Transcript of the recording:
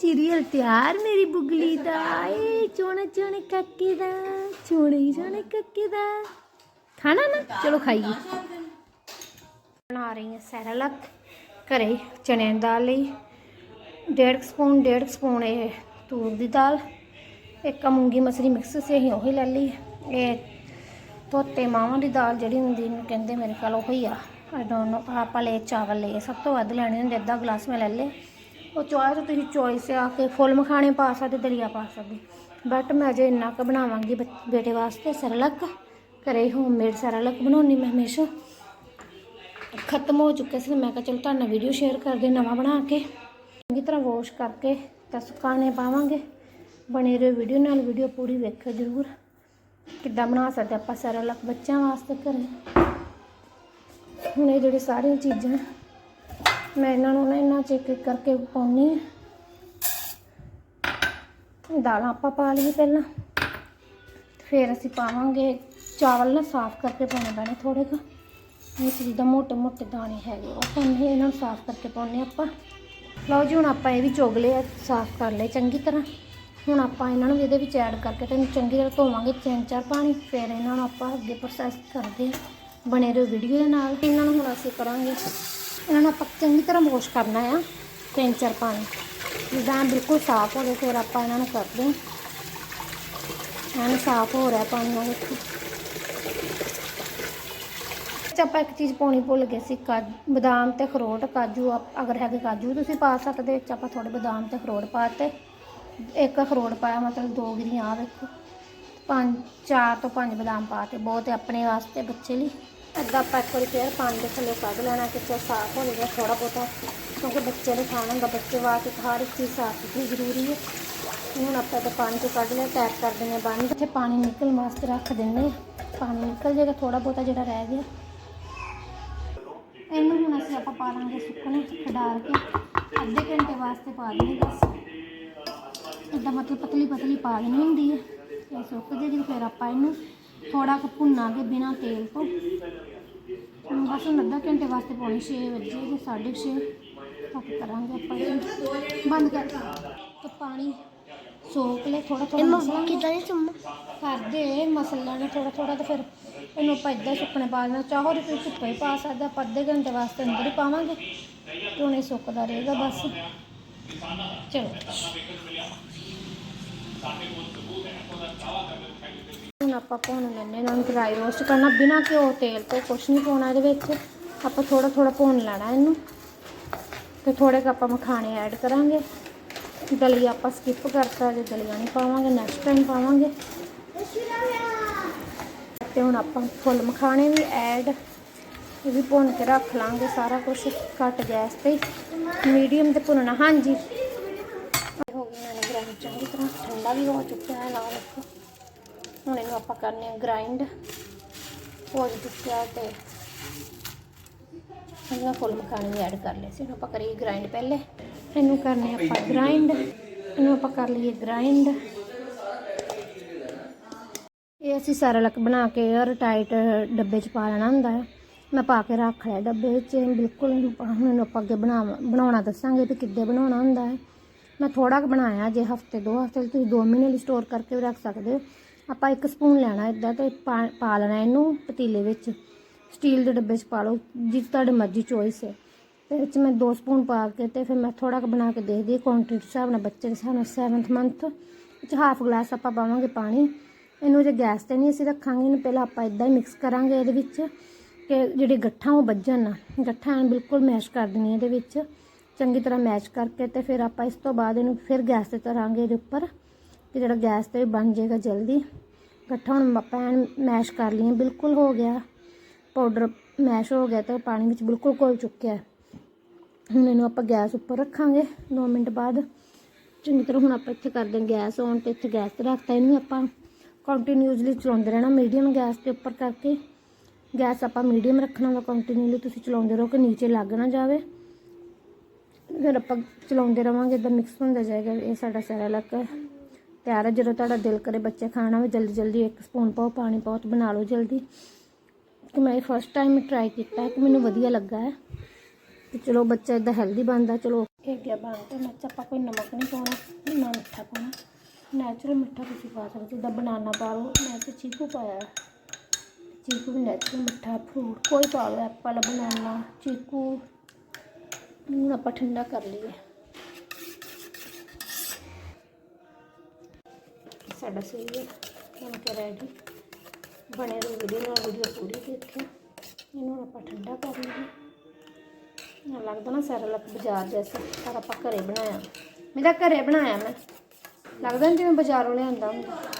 Serial ਤਿਆਰ ਮੇਰੀ ਬੁਗਲੀ ਦਾ। ਏ ਚੋਣਾ ਚੋਣੇ ਕੱਕੇ ਦਾ, ਚੋਣੇ ਚੋਣੇ ਕੱਕੇ ਦਾ। ਖਾਣਾ ਨਾ? ਚਲੋ ਖਾਈਏ। ਬਣਾ ਰਹੀ ਹਾਂ ਸੈਰਲਕ ਘਰੇ ਚਨੇ ਦੀ ਦਾਲ ਲਈ। ਡੇਢ ਕੁ ਸਪੂਨ, ਡੇਢ ਕੁ ਸਪੂਨ ਇਹ ਤੂਰ ਦੀ ਦਾਲ। ਇੱਕ ਮੂੰਗੀ ਮਸਰੀ ਮਿਕਸ ਸੀ, ਅਸੀਂ ਉਹੀ ਲੈ ਲਈ। ਇਹ ਧੋਤੇ ਮਾਵਾਂ ਦੀ ਦਾਲ ਜਿਹੜੀ ਹੁੰਦੀ, ਇਹਨੂੰ ਕਹਿੰਦੇ ਮੇਰੇ ਕੋਲ ਉਹੀ ਆ। ਆਈ ਡੋਨਟ ਨੋ ਆਪਾਂ ਲੈ ਚਾਵਲ ਲਏ, ਸਭ ਤੋਂ ਵੱਧ ਲੈਣੇ ਹੁੰਦੇ, ਅੱਧਾ ਗਲਾਸ ਮੈਂ ਲੈ ਲਏ। ਉਹ ਚਾਹ ਤਾਂ ਤੁਸੀਂ ਚੋਇਸ ਆ ਕੇ ਫੁੱਲ ਮਖਾਣੇ ਪਾ ਸਕਦੇ, ਦਲੀਆ ਪਾ ਸਕਦੇ। ਬਟ ਮੈਂ ਅਜੇ ਇੰਨਾ ਕੁ ਬਣਾਵਾਂਗੀ ਬੇਟੇ ਵਾਸਤੇ ਸਰਲਕ, ਘਰੇ ਹੋਮਮੇਡ ਸਰਲਕ ਬਣਾਉਣੀ ਮੈਂ ਹਮੇਸ਼ਾ। ਖਤਮ ਹੋ ਚੁੱਕੇ ਸੀ, ਮੈਂ ਕਿਹਾ ਚਲੋ ਤੁਹਾਨੂੰ ਵੀਡੀਓ ਸ਼ੇਅਰ ਕਰਦੇ ਨਵਾਂ ਬਣਾ ਕੇ। ਚੰਗੀ ਤਰ੍ਹਾਂ ਵਾਸ਼ ਕਰਕੇ ਤਾਂ ਸੁਕਾਣੇ ਪਾਵਾਂਗੇ। ਬਣੇ ਰਹੋ ਵੀਡੀਓ ਨਾਲ ਵੀਡੀਓ ਪੂਰੀ ਵੇਖਿਓ ਜ਼ਰੂਰ। ਕਿੱਦਾਂ ਬਣਾ ਸਕਦੇ ਆਪਾਂ ਸਰਲਕ ਬੱਚਿਆਂ ਵਾਸਤੇ ਘਰੇ? ਹੁਣ ਇਹ ਜਿਹੜੇ ਸਾਰੀਆਂ ਚੀਜ਼ਾਂ ਮੈਂ ਇਹਨਾਂ ਨੂੰ ਨਾ ਇਹਨਾਂ ਚ ਇੱਕ ਕਰਕੇ ਪਾਉਣੀ ਹੈ ਦਾਲਾਂ ਆਪਾਂ ਪਾ ਲਈਏ ਪਹਿਲਾਂ। ਫਿਰ ਅਸੀਂ ਪਾਵਾਂਗੇ ਚਾਵਲ ਨਾ ਸਾਫ਼ ਕਰਕੇ ਪਾਉਣੇ ਪੈਣੇ ਥੋੜੇ ਕੁ। ਵਿੱਚ ਜਿੱਦਾਂ ਮੋਟੇ ਮੋਟੇ ਦਾਣੇ ਹੈਗੇ ਉਹ ਪਾਉਣੇ ਇਹਨਾਂ ਨੂੰ ਸਾਫ਼ ਕਰਕੇ ਪਾਉਣੇ ਆਪਾਂ। ਲਓ ਜੀ ਹੁਣ ਆਪਾਂ ਇਹ ਵੀ ਚੁਗ ਲਏ ਆ, ਸਾਫ਼ ਕਰ ਲਏ ਚੰਗੀ ਤਰ੍ਹਾਂ। ਹੁਣ ਆਪਾਂ ਇਹਨਾਂ ਨੂੰ ਇਹਦੇ ਵਿੱਚ ਐਡ ਕਰਕੇ ਤੇ ਇਹਨੂੰ ਚੰਗੀ ਤਰ੍ਹਾਂ ਧੋਵਾਂਗੇ ਤਿੰਨ ਚਾਰ ਪਾਣੀ। ਫਿਰ ਇਹਨਾਂ ਨੂੰ ਆਪਾਂ ਅੱਗੇ ਪ੍ਰੋਸੈਸ ਕਰਦੇ ਹਾਂ ਬਣੇ ਰਹੋ ਵੀਡੀਓ ਦੇ ਨਾਲ। ਇਹਨਾਂ ਨੂੰ ਹੁਣ ਅਸੀਂ ਕਰਾਂਗੇ ਇਹਨਾਂ ਨੂੰ ਆਪਾਂ ਚੰਗੀ ਤਰ੍ਹਾਂ ਵਾਸ਼ ਕਰਨਾ ਆ, ਤਿੰਨ ਚਾਰ ਪਾਣੀ। ਜਿੱਦਾਂ ਬਿਲਕੁਲ ਸਾਫ਼ ਹੋ ਗਏ ਫਿਰ ਆਪਾਂ ਇਹਨਾਂ ਨੂੰ ਕਰਦੇ ਹਾਂ। ਐਨ ਸਾਫ਼ ਹੋ ਰਿਹਾ ਪਾਣੀ ਨਾਲ ਦੇਖੋ ਚ ਆਪਾਂ ਇੱਕ ਚੀਜ਼ ਪਾਉਣੀ ਭੁੱਲ ਗਏ ਸੀ, ਕਾਜੂ, ਬਦਾਮ ਤੇ ਅਖਰੋਟ, ਕਾਜੂ ਅਗਰ ਹੈਗੇ ਕਾਜੂ, ਤੁਸੀਂ ਪਾ ਸਕਦੇ ਵਿੱਚ ਆਪਾਂ ਥੋੜੇ ਬਦਾਮ ਤੇ ਅਖਰੋਟ ਪਾਤੇ। ਇੱਕ ਅਖਰੋਟ ਪਾਇਆ, ਮਤਲਬ ਦੋ ਗਿਰੀਆਂ ਆ ਵੇਖੋ। ਪੰਜ, ਚਾਰ ਤੋਂ ਪੰਜ ਬਦਾਮ ਪਾਤੇ, ਬਹੁਤ ਆਪਣੇ ਵਾਸਤੇ, ਬੱਚੇ ਲਈ। ਅੱਧਾ ਆਪਾਂ ਇੱਕ ਵਾਰੀ ਫੇਰ ਪਾਣੀ ਦੇ ਥੱਲੇ ਕੱਢ ਲੈਣਾ ਕਿ ਚਾ ਸਾਫ਼ ਹੋ ਜਾਏਗਾ ਥੋੜਾ ਬਹੁਤਾ, ਕਿਉਂਕਿ ਬੱਚੇ ਨੇ ਖਾਣਾ ਹੁੰਦਾ, ਬੱਚੇ ਵਾਸਤੇ ਹਰ ਇੱਕ ਚੀਜ਼ ਸਾਫ਼ ਸੁਥਰੀ ਜ਼ਰੂਰੀ ਹੈ। ਹੁਣ ਆਪਾਂ ਤਾਂ ਪਾਣੀ ਤੋਂ ਕੱਢ ਲਿਆ ਟੈਪ ਕਰ ਦਿੰਦੇ ਹਾਂ ਬੰਦ। ਇੱਥੇ ਪਾਣੀ ਨਿਕਲਣ ਵਾਸਤੇ ਰੱਖ ਦਿੰਦੇ ਪਾਣੀ ਨਿਕਲ ਜਾਏਗਾ ਥੋੜਾ ਬਹੁਤਾ ਜਿਹੜਾ ਰਹਿ ਗਿਆ। ਇਹਨੂੰ ਹੁਣ ਅਸੀਂ ਆਪਾਂ ਪਾ ਲਾਂਗੇ ਸੁੱਕਣੇ ਖਡਾਰ ਕੇ, ਅੱਧੇ ਘੰਟੇ ਵਾਸਤੇ ਪਾ ਦੇਣੀ ਬਸ। ਇਦਾਂ ਮਤਲਬ ਪਤਲੀ ਪਤਲੀ ਪਾ ਦੇਣੀ ਹੁੰਦੀ ਹੈ, ਇਹ ਸੁੱਕ ਜੇ ਫਿਰ ਆਪਾਂ ਇਹਨੂੰ ਥੋੜਾ ਕੁ ਭੁੰਨਾਂਗੇ ਬਿਨਾ ਤੇਲ ਤੋਂ। ਹੁਣ ਬਸ ਹੁਣ ਅੱਧਾ ਘੰਟੇ ਵਾਸਤੇ ਪਾਉਣੀ 6 ਵਜੇ ਤੇ 6:30 ਤੱਕ ਕਰਾਂਗੇ ਆਪਾਂ ਇਹਨੂੰ। ਬੰਦ ਕਰ। ਤੇ ਪਾਣੀ ਸੋਕ ਲੈ ਥੋੜਾ ਥੋੜਾ ਮਸਲਾ ਕਿਦਾਂ ਦੀ ਸੁਣ ਕਰਦੇ ਮਸਲਾ ਨੇ ਥੋੜਾ ਥੋੜਾ ਤੇ ਫਿਰ ਇਹਨੂੰ ਆਪਾਂ ਇੱਦਾਂ ਸੁੱਕਣੇ ਪਾ ਦੇਣਾ ਚਾਹੋ ਤੇ ਤੁਸੀਂ ਧੁੱਪੇ ਪਾ ਸਕਦੇ ਆਪਾਂ ਅੱਧੇ ਘੰਟੇ ਵਾਸਤੇ ਅੰਦਰ ਹੀ ਪਾਵਾਂਗੇ। ਤੇ ਹੁਣ ਇਹ ਸੁੱਕਦਾ ਰਹੇਗਾ ਬਸ। ਚਲੋ। ਹੁਣ ਆਪਾਂ ਭੁੰਨ ਲੈਣੇ ਇਹਨਾਂ ਨੂੰ ਡਰਾਈ ਰੋਸਟ ਕਰਨਾ। ਬਿਨਾ ਘਿਓ ਤੇਲ ਤੋਂ ਕੁਛ ਨਹੀਂ ਪਾਉਣਾ ਇਹਦੇ ਵਿੱਚ। ਆਪਾਂ ਥੋੜਾ ਥੋੜਾ ਭੁੰਨ ਲੈਣਾ ਇਹਨੂੰ। ਤੇ ਥੋੜੇ ਕੁ ਆਪਾਂ ਮਖਾਣੇ ਐਡ ਕਰਾਂਗੇ। ਦਲੀਆ ਆਪਾਂ ਸਕਿਪ ਕਰਤਾ, ਜੇ ਦਲੀਆ ਨਹੀਂ ਪਾਵਾਂਗੇ ਨੈਕਸਟ ਟਾਈਮ ਪਾਵਾਂਗੇ। ਤੇ ਹੁਣ ਆਪਾਂ ਫੁੱਲ ਮਖਾਣੇ ਵੀ ਐਡ ਇਹ ਵੀ ਭੁੰਨ ਕੇ ਰੱਖ ਲਾਂਗੇ ਸਾਰਾ ਕੁਝ ਘੱਟ ਗੈਸ ਤੇ। ਮੀਡੀਅਮ ਤੇ ਭੁੰਨਣਾ, ਹਾਂਜੀ। ਗਈਆਂ ਚੰਗੀ ਤਰ੍ਹਾਂ ਠੰਡਾ ਵੀ ਹੋ ਚੁੱਕਿਆ ਹੈ ਨਾਲ ਦੇਖੋ ਹੁਣ ਇਹਨੂੰ ਆਪਾਂ ਕਰਨੇ ਆ ਗ੍ਰਾਈਂਡ ਹੋ ਚੁੱਕਿਆ ਤੇ ਇਹਨਾਂ ਫੁੱਲ ਮਖਾਣੇ ਵੀ ਐਡ ਕਰ ਲਏ ਸੀ। ਇਹਨੂੰ ਆਪਾਂ ਕਰੀਏ ਗ੍ਰਾਈਂਡ ਪਹਿਲੇ। ਇਹਨੂੰ ਕਰਨੇ ਆਪਾਂ ਗ੍ਰਾਈਂਡ ਇਹਨੂੰ ਆਪਾਂ ਕਰ ਲਈਏ ਗ੍ਰਾਈਂਡ ਇਹ ਅਸੀਂ ਸਾਰਾ ਸਰਲਕ ਬਣਾ ਕੇ 에ਅਰ ਟਾਈਟ ਡੱਬੇ 'ਚ ਪਾ ਲੈਣਾ ਹੁੰਦਾ ਹੈ। ਮੈਂ ਪਾ ਕੇ ਰੱਖ ਲਿਆ ਡੱਬੇ 'ਚ ਬਿਲਕੁਲ ਹੁਣ ਇਹਨੂੰ ਆਪਾਂ ਅੱਗੇ ਬਣਾ ਬਣਾਉਣਾ ਦੱਸਾਂਗੇ ਵੀ ਕਿੱਦਾਂ ਬਣਾਉਣਾ ਹੁੰਦਾ ਹੈ। ਮੈਂ ਥੋੜਾ ਕੁ ਬਣਾਇਆ ਜੇ ਹਫ਼ਤੇ, ਦੋ ਹਫ਼ਤੇ ਲਈ ਤੁਸੀਂ 2 ਮਹੀਨੇ ਲਈ ਸਟੋਰ ਕਰਕੇ ਵੀ ਰੱਖ ਸਕਦੇ ਹੋ। ਆਪਾਂ ਇੱਕ ਸਪੂਨ ਲੈਣਾ ਇਦਾਂ ਤੇ ਪਾ ਪਾ ਲੈਣਾ ਇਹਨੂੰ ਪਤੀਲੇ ਵਿੱਚ। ਸਟੀਲ ਦੇ ਡੱਬੇ 'ਚ ਪਾ ਲਓ, ਜਿਸ ਤੁਹਾਡੇ ਮਰਜ਼ੀ ਚੋਇਸ ਹੈ। ਤੇ ਵਿੱਚ ਮੈਂ 2 ਸਪੂਨ ਪਾ ਕੇ ਤੇ ਫਿਰ ਮੈਂ ਥੋੜਾ ਕੁ ਬਣਾ ਕੇ ਦੇਖਦੀ ਹਾਂ ਕੁਆਂਟੀਟੀ ਹਿਸਾਬ ਨਾਲ, ਬੱਚੇ ਦੇ ਹਿਸਾਬ ਨਾਲ 7th ਮੰਥ ਵਿੱਚ ਹਾਫ ਗਲਾਸ ਆਪਾਂ ਪਾਵਾਂਗੇ ਪਾਣੀ। ਇਹਨੂੰ ਜੇ ਗੈਸ ਤੇ ਨਹੀਂ ਅਸੀਂ ਰੱਖਾਂਗੇ, ਇਹਨੂੰ ਪਹਿਲਾਂ ਆਪਾਂ ਇਦਾਂ ਹੀ ਮਿਕਸ ਕਰਾਂਗੇ ਇਹਦੇ ਵਿੱਚ ਕਿ ਜਿਹੜੇ ਗੱਠਾਂ ਉਹ ਵੱਜਣ ਨਾ। ਗੱਠਾਂ ਐਨ ਬਿਲਕੁਲ ਮੈਸ਼ ਕਰ ਦੇਣੀਆਂ ਇਹਦੇ ਵਿੱਚ। ਚੰਗੀ ਤਰ੍ਹਾਂ ਮੈਸ਼ ਕਰਕੇ ਤੇ ਫਿਰ ਆਪਾਂ ਇਸ ਤੋਂ ਬਾਅਦ ਇਹਨੂੰ ਫਿਰ ਗੈਸ ਤੇ ਧਰਾਂਗੇ ਇਹਦੇ ਉੱਪਰ ਕਿ ਜਿਹੜਾ ਗੈਸ ਤੇ ਬਣ ਜਾਏਗਾ ਜਲਦੀ। ਇਕੱਠਾ ਹੁਣ ਆਪਾਂ ਐਨ ਮੈਸ਼ ਕਰ ਲਈਏ। ਬਿਲਕੁਲ ਹੋ ਗਿਆ। ਪਾਊਡਰ ਮੈਸ਼ ਹੋ ਗਿਆ ਤੇ ਪਾਣੀ ਵਿੱਚ ਬਿਲਕੁਲ ਘੁਲ ਚੁੱਕਿਆ ਹੁਣ ਇਹਨੂੰ ਆਪਾਂ ਗੈਸ ਉੱਪਰ ਰੱਖਾਂਗੇ 2 ਮਿੰਟ ਬਾਅਦ। ਚੰਗੀ ਤਰ੍ਹਾਂ ਹੁਣ ਆਪਾਂ ਇੱਥੇ ਕਰਦੇ ਹਾਂ ਗੈਸ ਔਨ ਤੇ ਇੱਥੇ ਗੈਸ ਤੇ ਰੱਖਤਾ ਇਹਨੂੰ ਆਪਾਂ ਕੰਟੀਨਿਊਸਲੀ ਚਲਾਉਂਦੇ ਰਹਿਣਾ ਮੀਡੀਅਮ ਗੈਸ ਤੇ ਉੱਪਰ ਕਰਕੇ। ਗੈਸ ਆਪਾਂ ਮੀਡੀਅਮ ਰੱਖਣਾ ਵਾ ਕੰਟੀਨਿਊਲੀ ਤੁਸੀਂ ਚਲਾਉਂਦੇ ਰਹੋ ਕਿ ਨੀਚੇ ਲੱਗ ਨਾ ਜਾਵੇ। ਫਿਰ ਆਪਾਂ ਚਲਾਉਂਦੇ ਰਵਾਂਗੇ ਇਦਾਂ ਮਿਕਸ ਹੁੰਦਾ ਜਾਏਗਾ, ਇਹ ਸਾਡਾ ਸਾਰਾ ਲੱਕ ਤਿਆਰ ਹੈ ਜਦੋਂ ਤੁਹਾਡਾ ਦਿਲ ਕਰੇ ਬੱਚੇ ਖਾਣਾ ਹੋਵੇ ਜਲਦੀ ਜਲਦੀ ਇੱਕ ਸਪੂਨ ਪਾਓ, ਪਾਣੀ ਬਹੁਤ ਬਣਾ ਲਓ ਜਲਦੀ। ਕਿ ਮੈਂ ਫਸਟ ਟਾਈਮ ਟਰਾਈ ਕੀਤਾ ਹੈ ਕਿ ਮੈਨੂੰ ਵਧੀਆ ਲੱਗਾ ਹੈ। ਤੇ ਚਲੋ ਬੱਚਾ ਇਦਾਂ ਹੈਲਦੀ ਬਣਦਾ, ਚਲੋ ਇਹ ਗਿਆ ਬਣ ਤੇ ਆਪਾਂ ਕੋਈ ਨਮਕ ਨਹੀਂ ਪਾਉਣਾ, ਨਾ ਮਿੱਠਾ ਪਾਉਣਾ। ਨੈਚੁਰਲ ਮਿੱਠਾ ਤੁਸੀਂ ਪਾ ਸਕਦੇ ਜਿੱਦਾਂ ਬਨਾਨਾ ਪਾ ਲਓ, ਮੈਂ ਤੇ ਚੀਕੂ ਪਾਇਆ ਚੀਕੂ ਵੀ ਨੈਚੁਰਲ ਮਿੱਠਾ ਫਰੂਟ ਕੋਈ ਪਾ ਲਓ ਐਪਲ ਬਨਾਨਾ ਚੀਕੂ ਹੁਣ ਆਪਾਂ ਠੰਡਾ ਕਰ ਲਈਏ। ਸਾਡਾ ਸਹੀ ਹੈ। ਹੁਣ ਕਿ ਰੈਡੀ ਬਣੇ ਰਹੋ ਵੀਡੀਓ ਨਾਲ ਵੀਡੀਓ ਪੂਰੀ ਦੇਖਿਓ। ਇਹਨੂੰ ਆਪਾਂ ਠੰਡਾ ਕਰ ਲਈਏ। ਨਾ ਲੱਗਦਾ ਨਾ ਸਾਰਾ ਲੱਕ ਬਾਜ਼ਾਰ ਜੈਸਾ, ਪਰ ਆਪਾਂ ਘਰੇ ਬਣਾਇਆ। ਮੇਰਾ ਘਰੇ ਬਣਾਇਆ ਮੈਂ। ਲੱਗਦਾ ਨਹੀਂ ਜਿਵੇਂ ਬਾਜ਼ਾਰੋਂ ਲਿਆਂਦਾ ਹੁੰਦਾ।